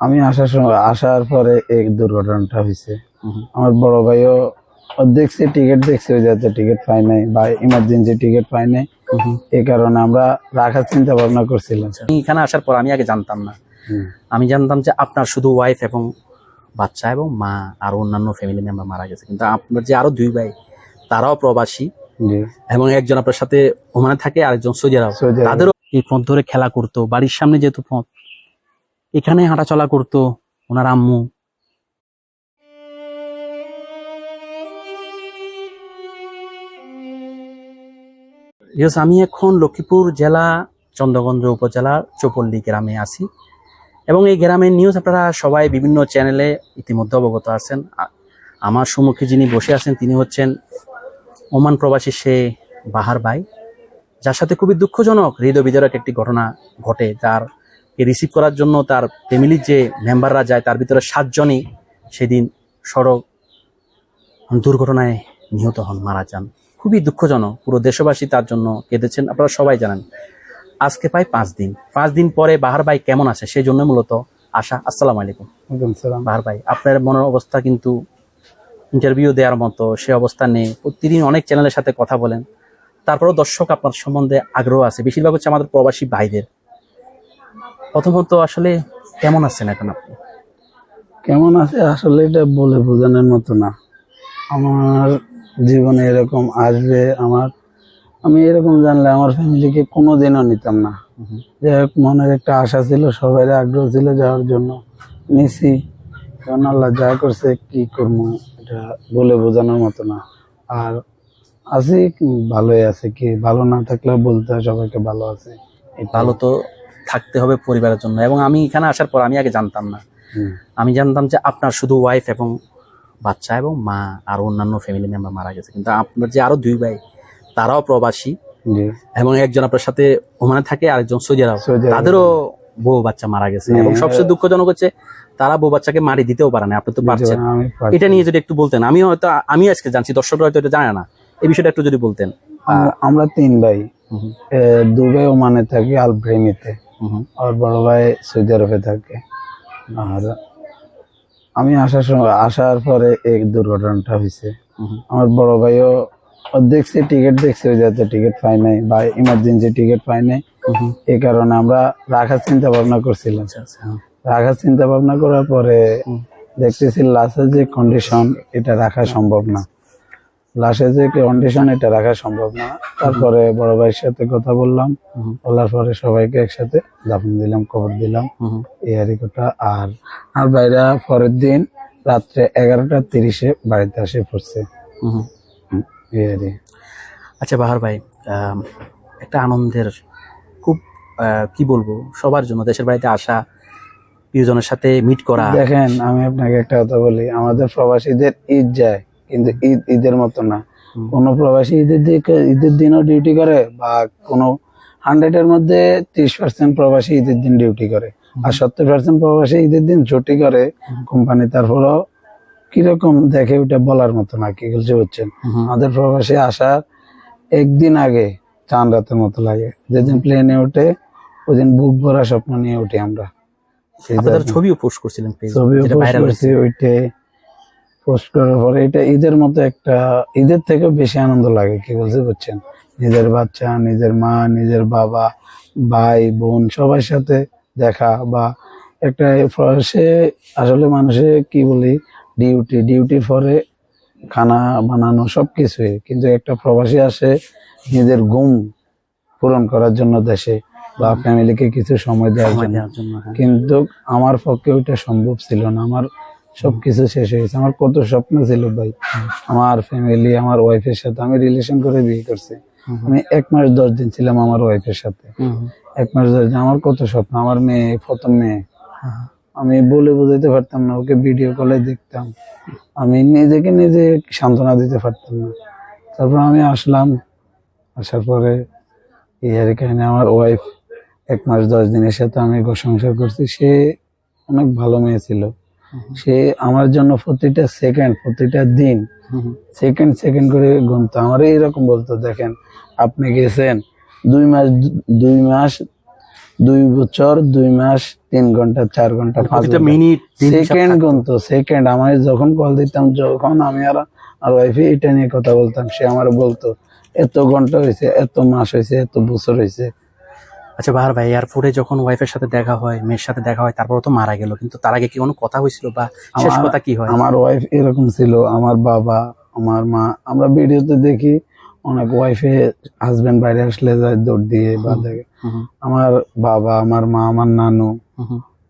আমি আসার সময় আসার পরে এই দুর্ঘটনাটা হয়েছে। আমার বড় ভাইও দেখছে টিকিট দেখছে ওই যাতে টিকিট পাই নাই বা ইমার্জেন্সি টিকিট পাই নাই। এই কারণে আমরা রাখার চিন্তা ভাবনা করছিলাম। এখানে আসার পর আমি আগে জানতাম না। আমি জানতাম যে আপনার শুধু ওয়াইফ এবং বাচ্চা এবং মা আর অন্যান্য ফ্যামিলি মেম্বার মারা গেছে। কিন্তু আপনার যে আরও দুই ভাই তারাও প্রবাসী এবং একজন আপনার সাথে ওমানে থাকে আরেকজন সৌদি আরব। তাদেরও এই পথ ধরে খেলা করতো বাড়ির সামনে যেহেতু পথ এখানে হাঁটাচলা করতো ওনার আম্মু। Yes, আমি এখন লক্ষ্মীপুর জেলা চন্দ্রগঞ্জ উপজেলার চৌপল্লী গ্রামে আছি। এবং এই গ্রামের নিউজ আপনারা সবাই বিভিন্ন চ্যানেলে ইতিমধ্যে অবগত আছেন। আমার সম্মুখে যিনি বসে আছেন তিনি হচ্ছেন ওমান প্রবাসী সে বাহার ভাই। যার সাথে খুবই দুঃখজনক হৃদয় বিদারক একটি ঘটনা ঘটে যার রিসিভ করার জন্য তার ফ্যামিলির যে মেম্বাররা যায় তার ভিতরে সাতজনই সেদিন সড়ক দুর্ঘটনায় নিহত হন মারা যান। খুবই দুঃখজনক পুরো দেশবাসী তার জন্য কেঁদেছেন আপনারা সবাই জানেন। আজকে প্রায় পাঁচ দিন। পাঁচ দিন পরে বাহার ভাই কেমন আছে সেই জন্য মূলত আশা। আসসালামু আলাইকুম। বাহার ভাই আপনার মনের অবস্থা কিন্তু ইন্টারভিউ দেওয়ার মতো সে অবস্থা নেই। প্রতিদিন অনেক চ্যানেলের সাথে কথা বলেন। তারপরেও দর্শক আপনার সম্বন্ধে আগ্রহ আছে। বেশিরভাগ হচ্ছে আমাদের প্রবাসী ভাইদের। প্রথমত আসলে কেমন আছেন এখন আপনি? কেমন আছে? আসলে এটা বলে বোঝানোর মতো না। আমার জীবনে এরকম আসবে আমার আমি এরকম জানলে আমার ফ্যামিলিকে কোনো দিনও নিতাম না। যাই হোক মনের একটা আশা ছিল সবাই আগ্রহ ছিল যাওয়ার জন্য। নিছি। কারণ আল্লাহ যা করছে কি করব এটা বলে বোঝানোর মতো না। আর আছি ভালোই আছে। কি ভালো না থাকলেও বলতে হয় সবাইকে ভালো আছে। ভালো তো থাকতে হবে পরিবারের জন্য। এবং আমি এখানে আসার পর আমি আগে জানতাম না। আমি জানতাম যে আপনার শুধু ওয়াইফ এবং বাচ্চা এবং মা আর অন্যান্য ফ্যামিলি মেম্বার মারা গেছে। কিন্তু আপনার যে আরও দুই ভাই তারাও প্রবাসী এবং একজন আপনার সাথে ওমানে থাকে আরেকজন সৌদি আরব সৌদি আরব। তাদেরও বউ বাচ্চা মারা গেছে। এবং সবচেয়ে দুঃখজনক হচ্ছে তারা বউ বাচ্চাকে মারি দিতেও পারে না আপনি তো পারছেন। এটা নিয়ে যদি একটু বলতেন আমি হয়তো আমি আজকে জানছি দর্শকরা হয়তো এটা জানে না। এই বিষয়টা একটু যদি বলতেন। আমরা- তিন ভাই। দুই ভাই ওমানে থাকি আলব্রেমিতে আর বড় ভাই সৌদি আরবে থাকে। আর আমি আসার সময় আসার পরে এই দুর্ঘটনাটা হয়েছে আমার বড় ভাইও দেখছে টিকিট দেখছে ওই যাতে টিকিট পাই নাই বা ইমার্জেন্সি টিকিট পাই নাই। এই কারণে আমরা রাখার চিন্তা ভাবনা করছিলাম। আচ্ছা আচ্ছা। রাখার চিন্তা ভাবনা করার পরে। দেখতেছি লাশের যে কন্ডিশন এটা রাখা সম্ভব না। লাশের যে কন্ডিশন এটা রাখা সম্ভব না। তারপরে বড় ভাইয়ের সাথে কথা বললাম। বলার পরে সবাইকে একসাথে দাফন দিলাম কবর দিলাম। এই আর কথা। আর আর বাইরা পরের দিন রাত্রে এগারোটা তিরিশে বাড়িতে আসে পড়ছে। এই আর আচ্ছা বাহার ভাই একটা আনন্দের খুব কি বলব সবার জন্য দেশের বাড়িতে আসা প্রিয়জনের সাথে মিট করা। দেখেন আমি আপনাকে একটা কথা বলি। আমাদের প্রবাসীদের ঈদ যায়। কিন্তু ঈদ ঈদের মতো না। কোনো প্রবাসী ঈদের দিকে ঈদের দিনও ডিউটি করে বা কোনো হান্ড্রেডের মধ্যে ত্রিশ পার্সেন্ট প্রবাসী ঈদের দিন ডিউটি করে। আর সত্তর পার্সেন্ট প্রবাসী ঈদের দিন ছুটি করে। কোম্পানি তারপরেও কীরকম দেখে ওটা বলার মতো না কি বলছে হুম, আমাদের প্রবাসী আসার একদিন আগে চান রাতের মতো লাগে। যেদিন প্লেনে উঠে ওইদিন বুক ভরা স্বপ্ন নিয়ে উঠি আমরা। ছবিও পোস্ট করছিলাম ছবিও পোস্ট করছি হয়েছে। ওইটে পোস্ট করার পরে এটা ঈদের মতো একটা ঈদের থেকে বেশি আনন্দ লাগে কি বলছে বুঝছেন? নিজের বাচ্চা নিজের মা নিজের বাবা ভাই বোন সবার সাথে দেখা বা একটা সে আসলে মানুষে কি বলি ডিউটি ডিউটির পরে খানা বানানো সব কিছুই কিন্তু একটা প্রবাসী আসে নিজের ঘুম পূরণ করার জন্য দেশে বা ফ্যামিলিকে কিছু সময় দেওয়ার সময় জন্য। দেওয়ার জন্য হ্যাঁ। কিন্তু আমার পক্ষে ওইটা সম্ভব ছিল না। আমার সবকিছু শেষ হয়েছে আমার কত স্বপ্ন ছিল ভাই। আমার ফ্যামিলি আমার ওয়াইফের সাথে আমি রিলেশন করে বিয়ে করছি। আমি এক মাস দশ দিন ছিলাম আমার ওয়াইফের সাথে। এক মাস দশ দিন আমার কত স্বপ্ন? আমার মেয়ে প্রথম মেয়ে। হ্যাঁ, আমি বলে বোঝাইতে পারতাম না ওকে ভিডিও কলে দেখতাম। আমি নিজেকে নিজে সান্ত্বনা দিতে পারতাম না। তারপর আমি আসলাম আসার পরে এই আর কাহিনী আমার ওয়াইফ এক মাস দশ দিনের সাথে আমি সংসার করছি। সে অনেক ভালো মেয়ে ছিল। সে আমার জন্য প্রতিটা সেকেন্ড প্রতিটা দিন সেকেন্ড সেকেন্ড করে গুনতো আমার এইরকম বলতো দেখেন আপনি গেছেন দুই মাস দুই মাস দুই বছর দুই মাস তিন ঘণ্টা চার ঘণ্টা পাঁচ মিনিট সেকেন্ড গুনতো সেকেন্ড আমি যখন কল দিতাম যখন আমি আর আর ওয়াইফে এটা নিয়ে কথা বলতাম সে আমার বলতো এত ঘণ্টা হয়েছে এত মাস হয়েছে এত বছর হয়েছে আচ্ছা বাহার ভাই এয়ারপোর্টে যখন ওয়াইফের সাথে দেখা হয় মেয়ের সাথে দেখা হয় তারপর তো মারা গেল। কিন্তু তার আগে কি কোনো কথা হয়েছিল বা শেষ কথা কি হয়? আমার ওয়াইফ এরকম ছিল আমার বাবা আমার মা। আমরা ভিডিওতে দেখি অনেক ওয়াইফে হাজবেন্ড বাইরে আসলে যায় দৌড় দিয়ে বা দেখে। আমার বাবা আমার মা আমার নানু।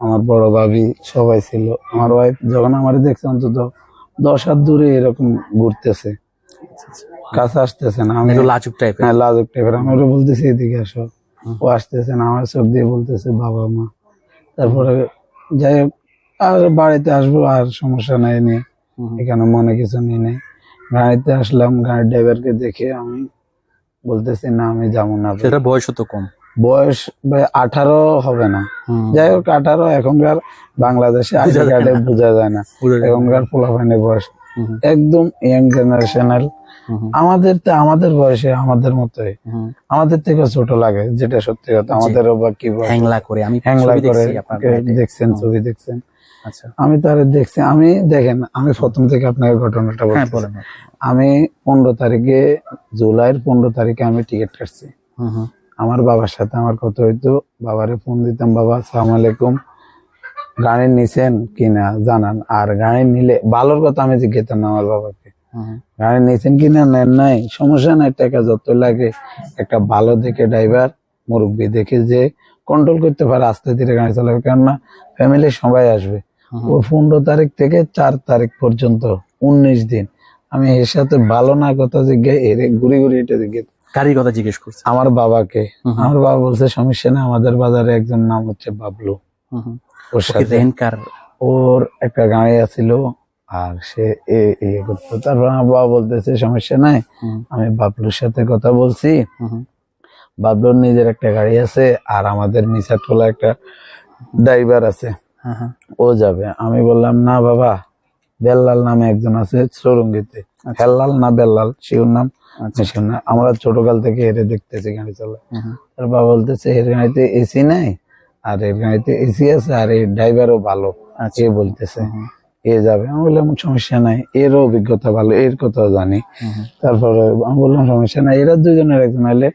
আমার বড় ভাবি সবাই ছিল। আমার ওয়াইফ যখন আমার দেখছে অন্তত দশ হাত দূরে এরকম ঘুরতেছে। কাছে আসতেছে না আমি লাজুক টাইপের হ্যাঁ লাজুক টাইপের আমি বলতেছি এদিকে আসো। ও আসতেছে না আমার চোখ দিয়ে বলতেছে বাবা মা। তারপরে যাই হোক আর বাড়িতে আসব আর সমস্যা নাই নিয়ে। এখানে মনে কিছু নিয়ে নেই। গাড়িতে আসলাম গাড়ির ড্রাইভারকে দেখে আমি বলতেছি না আমি যাব না। সেটা বয়স তো কম। বয়স আঠারো হবে না। যাই হোক আঠারো এখনকার বাংলাদেশে আইডি কার্ডে বোঝা যায় না। এখনকার পোলাপাইনের বয়স। একদম ইয়াং জেনারেশনাল আমাদের তো আমাদের বয়সে আমাদের মতোই। আমাদের থেকে ছোট লাগে যেটা সত্যি কথা। আমাদের বা কি হ্যাংলা করে আমি হ্যাংলা করে। দেখছেন ছবি দেখছেন। আচ্ছা। আমি তার দেখছি আমি দেখেন আমি প্রথম থেকে আপনাকে ঘটনাটা হ্যাঁ বলছি আমি পনেরো তারিখে জুলাইয়ের পনেরো তারিখে আমি টিকিট কাটছি। আমার বাবার সাথে আমার কথা হইতো বাবারে ফোন দিতাম বাবা সালাম আলাইকুম। গাড়ি নিছেন কিনা জানান। আর গাড়ি নিলে ভালোর কথা আমি জিজ্ঞেতাম না আমার বাবাকে। গাড়ি নিয়েছেন কিনা নেন নাই। সমস্যা নাই টাকা যত লাগে। একটা ভালো দেখে ড্রাইভার মুরব্বী দেখে যে কন্ট্রোল করতে পারে আস্তে ধীরে গাড়ি চালাবে। কেননা ফ্যামিলির সবাই আসবে। ও পনেরো তারিখ থেকে চার তারিখ পর্যন্ত উনিশ দিন। আমি এর সাথে ভালো না কথা জিজ্ঞে এর ঘুরি ঘুরি এটা জিজ্ঞে গাড়ির কথা জিজ্ঞেস করছে। আমার বাবাকে। আমার বাবা বলছে সমস্যা নেই আমাদের বাজারে একজন নাম হচ্ছে বাবলু। ওর সাথে। ওর একটা গাড়ি আছিল আর সে এ ইয়ে করতো। তারপর আমার বাবা বলতেছে সমস্যা নাই আমি বাবলুর সাথে কথা বলছি। বাবলুর নিজের একটা গাড়ি আছে আর আমাদের মিসাটোলা একটা ড্রাইভার আছে। হ্যাঁ, হ্যাঁ। ও যাবে। আমি বললাম না বাবা বেল্লাল নামে একজন আছে চৌরঙ্গিতে। হেল্লাল না বেল্লাল নাম আচ্ছা। শিওর না আমরা ছোটকাল থেকে হেরে দেখতেছি গাড়ি চলে তার বাবা বলতেছে এর গাড়িতে এসি নাই? আর এর গাড়িতে এসি আছে আর এই ড্রাইভারও ভালো আচ্ছা। এ বলতেছে। এ যাবে। আমি বললাম সমস্যা নাই। এরও অভিজ্ঞতা ভালো এর কথাও জানি। তারপরে আমি বললাম সমস্যা নাই। এরা দুজনের একজন হলে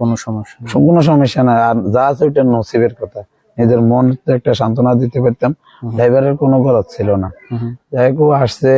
কোনো সমস্যা কোনো সমস্যা নাই। আর যা আছে ওইটা নসিবের কথা। নিজের মন একটা সান্ত্বনা দিতে পারতাম। ড্রাইভারের কোনো গলত ছিল না। যাই হোক আসছে।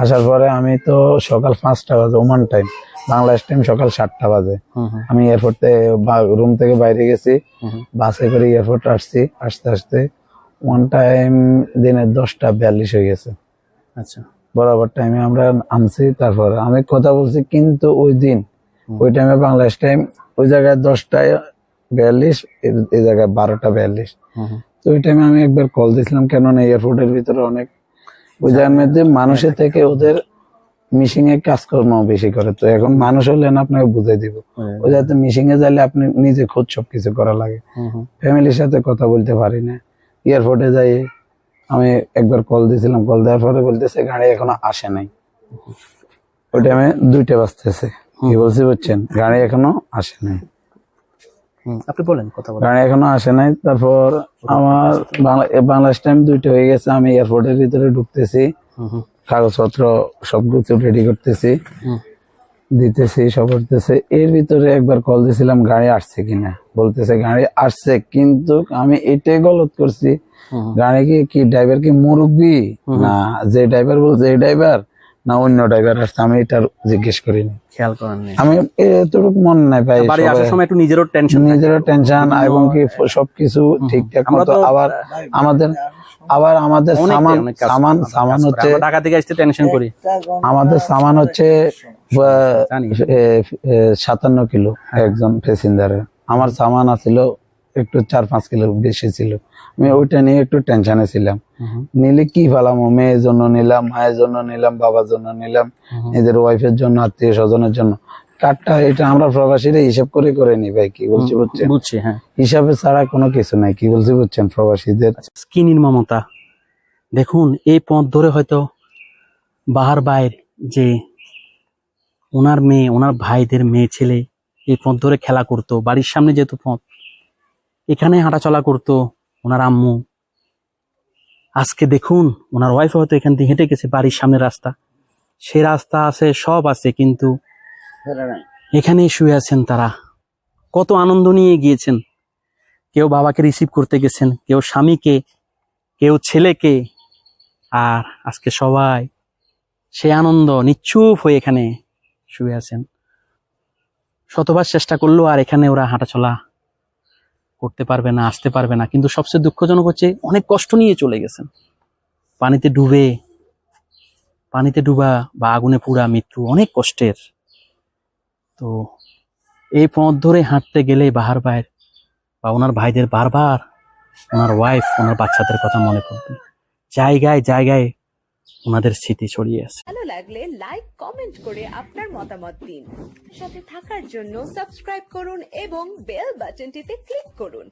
আসার পরে আমি তো সকাল পাঁচটা বাজে ওমান টাইম বাংলাদেশ টাইম সকাল সাতটা বাজে। আমি এয়ারপোর্ট রুম থেকে বাইরে গেছি। বাসে করে এয়ারপোর্ট আসছি। আসতে আসতে ওয়ান টাইম দিনের দশটা বিয়াল্লিশ হয়ে গেছে। আচ্ছা। বরাবর টাইমে আমরা আনছি তারপর আমি কথা বলছি কিন্তু ওই দিন ওই টাইমে বাংলাদেশ টাইম ওই জায়গায় দশটায় বিয়াল্লিশ এই জায়গায় বারোটা বিয়াল্লিশ। তো ওই টাইমে আমি একবার কল দিয়েছিলাম কেননা এয়ারপোর্টের ভিতরে অনেক ওই মধ্যে মানুষের থেকে ওদের মিশিং এ কাজকর্ম বেশি করে। তো এখন মানুষ হলেন আপনাকে বুঝাই দিব। ওই যাতে মিশিং এ যাইলে আপনি নিজে খোঁজ সবকিছু করা লাগে। ফ্যামিলির সাথে কথা বলতে পারি না। এয়ারপোর্টে যাই আমি একবার কল দিয়েছিলাম। কল দেওয়ার পরে বলতেছে গাড়ি এখনও আসে নাই। ওই টাইমে দুইটা বাজতেছে। কি বলছি বুঝছেন? গাড়ি এখনও আসে নাই। আপনি বলেন কথা বলেন। এখনও আসে নাই। তারপর আমার বাংলা বাংলাদেশ টাইম দুইটা হয়ে গেছে আমি এয়ারপোর্টের ভিতরে ঢুকতেছি। কাগজপত্র সব কিছু রেডি করতেছি। দিতেছি সব করতেছে। এর ভিতরে একবার কল দিয়েছিলাম গাড়ি আসছে কিনা? বলতেছে গাড়ি আসছে কিন্তু আমি এটাই গলত করছি। গাড়ি কি কি ড্রাইভার কি মুরব্বী? না যে ড্রাইভার বলছে এই ড্রাইভার না অন্য ড্রাইভার আসছে আমি এটা জিজ্ঞেস করিনি। খেয়াল করেন আমি এতটুকু মন নাই ভাই বাড়ি আসার সময় একটু নিজেরও টেনশন নিজেরও টেনশন এবং কি সবকিছু ঠিকঠাক মতো আবার আমাদের আবার আমাদের সামান সামান সামান হচ্ছে ঢাকা থেকে আসতে টেনশন করি। আমাদের সামান হচ্ছে সাতান্ন কিলো একজন প্যাসেঞ্জারের আমার সামান আছিল একটু চার পাঁচ কিলো বেশি ছিল। আমি ওইটা নিয়ে একটু টেনশনে ছিলাম। নিলে কি ফেলাম মেয়ের জন্য নিলাম মায়ের জন্য নিলাম বাবার জন্য নিলাম। নিজের ওয়াইফের জন্য আত্মীয় স্বজনের জন্য। কাঠটা এটা আমরা প্রবাসীরা হিসাব করে করে নি ভাই কি বলছি বুঝছেন? বুঝছি হ্যাঁ। হিসাবে ছাড়া কোনো কিছু নাই কি বলছি বুঝছেন প্রবাসীদের? কি নির্মমতা দেখুন এই পথ ধরে হয়তো বাহার বাইর যে ওনার মেয়ে ওনার ভাইদের মেয়ে ছেলে এই পথ ধরে খেলা করতো বাড়ির সামনে যেহেতু পথ এখানে হাঁটাচলা করতো ওনার আম্মু। আজকে দেখুন, ওনার ওয়াইফ হয়তো এখান থেকে হেঁটে গেছে, বাড়ির সামনের রাস্তা। সে রাস্তা আছে, সব আছে, কিন্তু এখানেই শুয়ে আছেন তারা। কত আনন্দ নিয়ে গিয়েছেন। কেউ বাবাকে রিসিভ করতে গেছেন, কেউ স্বামীকে, কেউ ছেলেকে। আর আজকে সবাই সে আনন্দ, নিচ্ছুপ হয়ে এখানে শুয়ে আছেন। শতবার চেষ্টা করল আর এখানে ওরা হাঁটাচলা করতে পারবে না, আসতে পারবে না। কিন্তু সবচেয়ে দুঃখজনক হচ্ছে অনেক কষ্ট নিয়ে চলে গেছেন। পানিতে ডুবে, পানিতে ডুবা বা আগুনে পুড়া মৃত্যু অনেক কষ্টের। তো এই পথ ধরে হাঁটতে গেলে বাহার ভাইয়ের বা ওনার ভাইদের বারবার, ওনার ওয়াইফ ওনার বাচ্চাদের কথা মনে পড়বে। জায়গায় জায়গায় ওনাদের স্মৃতি ছড়িয়ে আছে। ভালো লাগলে লাইক কমেন্ট করে আপনার মতামত দিন। সাথে থাকার জন্য সাবস্ক্রাইব করুন এবং বেল বাটনটিতে ক্লিক করুন।